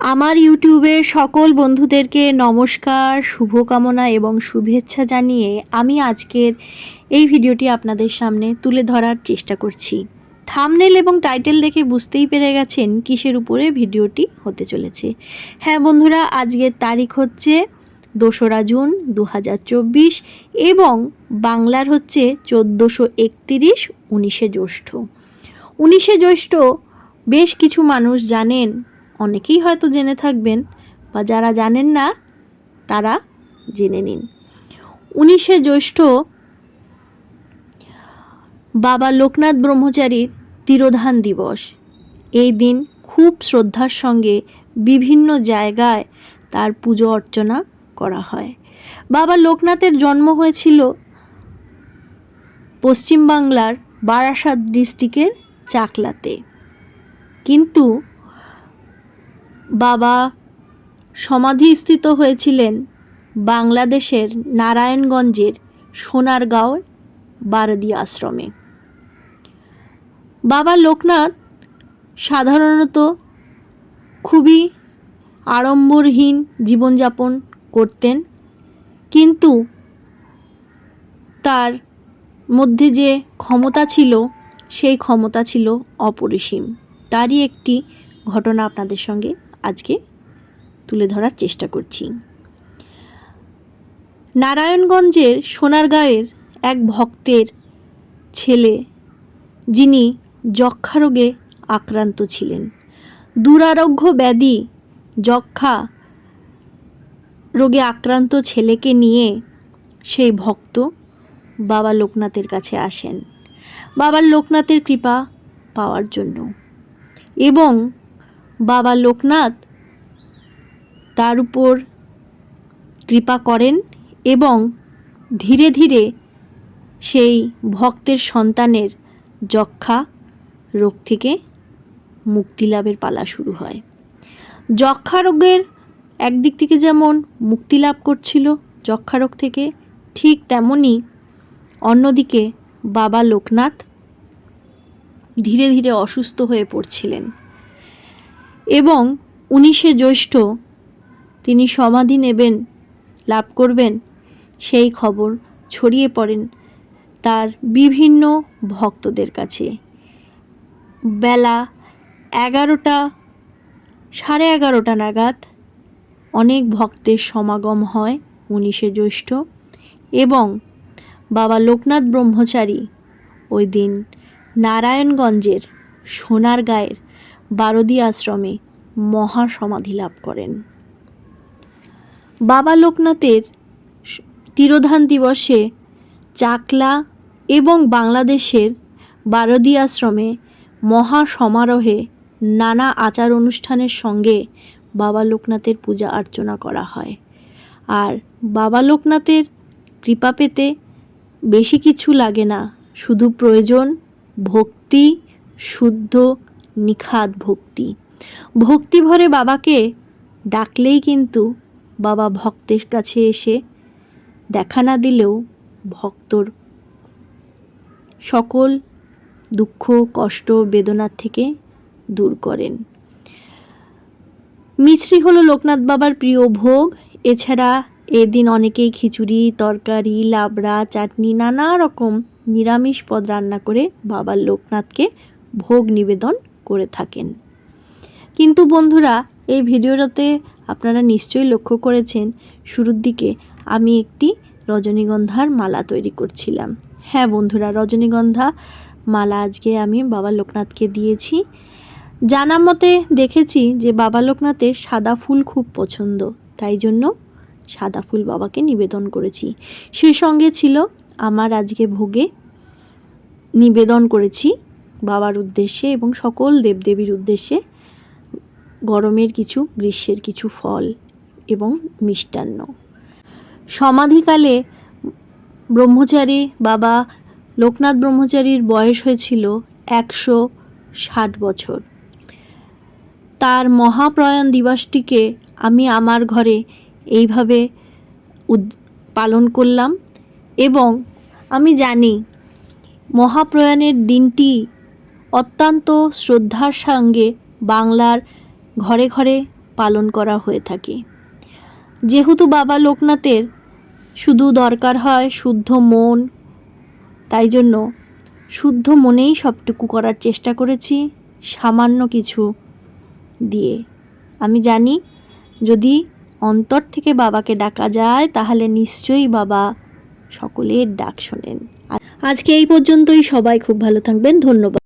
আমার ইউটিউবের সকল বন্ধুদেরকে নমস্কার, শুভকামনা এবং শুভেচ্ছা জানিয়ে আমি আজকের এই ভিডিওটি আপনাদের সামনে তুলে ধরার চেষ্টা করছি। থামনেল এবং টাইটেল দেখে বুঝতেই পেরে গেছেন কিসের উপরে ভিডিওটি হতে চলেছে। হ্যাঁ বন্ধুরা, আজকের তারিখ হচ্ছে দোসরা জুন দু হাজার চব্বিশ এবং বাংলার হচ্ছে চোদ্দোশো একতিরিশ, উনিশে জ্যৈষ্ঠ। উনিশে জ্যৈষ্ঠ বেশ কিছু মানুষ জানেন অনেকেই হয়তো জেনে থাকবেন বা যারা জানেন না, তারা জেনে নিন। উনিশে জ্যৈষ্ঠ বাবা লোকনাথ ব্রহ্মচারীর তিরোধান দিবস। এই দিন খুব শ্রদ্ধার সঙ্গে বিভিন্ন জায়গায় তার পুজো অর্চনা করা হয়। বাবা লোকনাথের জন্ম হয়েছিল পশ্চিমবাংলার বারাসাত ডিস্ট্রিক্টের চাকলাতে। কিন্তু বাবা সমাধিস্থিত হয়েছিলেন বাংলাদেশের নারায়ণগঞ্জের সোনারগাঁও বারদি আশ্রমে। বাবা লোকনাথ সাধারণত খুবই আড়ম্বরহীন জীবনযাপন করতেন, কিন্তু তার মধ্যে যে ক্ষমতা ছিল, সেই ক্ষমতা ছিল অপরিসীম। তারই একটি ঘটনা আপনাদের সঙ্গে তুলে ধরার চেষ্টা করছি। নারায়ণগঞ্জের সোনারগাঁয়ের এক ভক্তের ছেলে, যিনি যক্ষা রোগে আক্রান্ত ছিলেন। দুরারোগ্য ব্যাধি যক্ষা রোগে আক্রান্ত ছেলেকে নিয়ে সেই ভক্ত বাবা লোকনাথের কাছে আসেন। বাবা লোকনাথের কৃপা পাওয়ার জন্য। এবং বাবা লোকনাথ তার উপর কৃপা করেন এবং ধীরে ধীরে সেই ভক্তের সন্তানের যক্ষা রোগ থেকে মুক্তি লাভের পালা শুরু হয়। যক্ষা রোগের একদিক থেকে যেমন মুক্তি লাভ করছিল যক্ষা রোগ থেকে, ঠিক তেমনই অন্যদিকে বাবা লোকনাথ ধীরে ধীরে অসুস্থ হয়ে পড়ছিলেন। এবং উনিশে জ্যৈষ্ঠ তিনি সমাধি নেবেন, লাভ করবেন, সেই খবর ছড়িয়ে পড়েন তার বিভিন্ন ভক্তদের কাছে। বেলা এগারোটা, সাড়ে এগারোটা নাগাদ অনেক ভক্তের সমাগম হয় উনিশে জ্যৈষ্ঠ এবং বাবা লোকনাথ ব্রহ্মচারী ওই দিন নারায়ণগঞ্জের সোনার সোনারগাঁয়ের বারদি আশ্রমে মহা সমাধি লাভ করেন। বাবা লোকনাথের তিরোধান দিবসে চাকলা এবং বাংলাদেশের বারদি আশ্রমে মহা সমারোহে নানা আচার অনুষ্ঠানের সঙ্গে বাবা লোকনাথের পূজা অর্চনা করা হয়। আর বাবা লোকনাথের কৃপা পেতে বেশি কিছু লাগে না, শুধু প্রয়োজন ভক্তি, শুদ্ধ নিখাদ ভক্তি। ভক্তি ভরে বাবাকে ডাকলেই কিন্তু বাবা ভক্তের কাছে এসে দেখা না দিলেও ভক্তর সকল দুঃখ, কষ্ট বেদনার থেকে দূর করেন। মিছরি হলো লোকনাথ বাবার প্রিয় ভোগ। এছাড়া এদিন অনেকেই খিচুড়ি, তরকারি, লাবড়া, চাটনি, নানা রকম নিরামিষ পদ রান্না করে বাবার লোকনাথকে ভোগ নিবেদন করে থাকেন। কিন্তু বন্ধুরা, এই ভিডিওটাতে আপনারা নিশ্চয়ই লক্ষ্য করেছেন, শুরুর দিকে আমি একটি রজনীগন্ধার মালা তৈরি করছিলাম। হ্যাঁ বন্ধুরা, রজনীগন্ধা মালা আজকে আমি বাবা লোকনাথকে দিয়েছি। জানা মতে দেখেছি যে বাবা লোকনাথের সাদা ফুল খুব পছন্দ, তাই জন্য সাদা ফুল বাবাকে নিবেদন করেছি। সে সঙ্গে ছিল আমার আজকে ভোগে নিবেদন করেছি বাবার উদ্দেশ্যে এবং সকল দেবদেবীর উদ্দেশ্যে গরমের কিছু, গ্রীষ্মের কিছু ফল এবং মিষ্টান্ন। সমাধিকালে ব্রহ্মচারী বাবা লোকনাথ ব্রহ্মচারীর বয়স হয়েছিল একশো ষাট বছর। তার মহাপ্রয়াণ দিবসটিকে আমি আমার ঘরে এইভাবে উদ, পালন করলাম এবং আমি জানি মহাপ্রয়াণের দিনটি অত্যন্ত শ্রদ্ধার সঙ্গে বাংলার ঘরে ঘরে পালন করা হয়ে থাকে। যেহেতু বাবা লোকনাথের শুধু দরকার হয় শুদ্ধ মন, তাই জন্য শুদ্ধ মনেই সবটুকু করার চেষ্টা করেছি সামান্য কিছু দিয়ে। আমি জানি যদি অন্তর থেকে বাবাকে ডাকা যায়, তাহলে নিশ্চয়ই বাবা সকলের ডাক শোনেন। আজকে এই পর্যন্তই। সবাই খুব ভালো থাকবেন। ধন্যবাদ।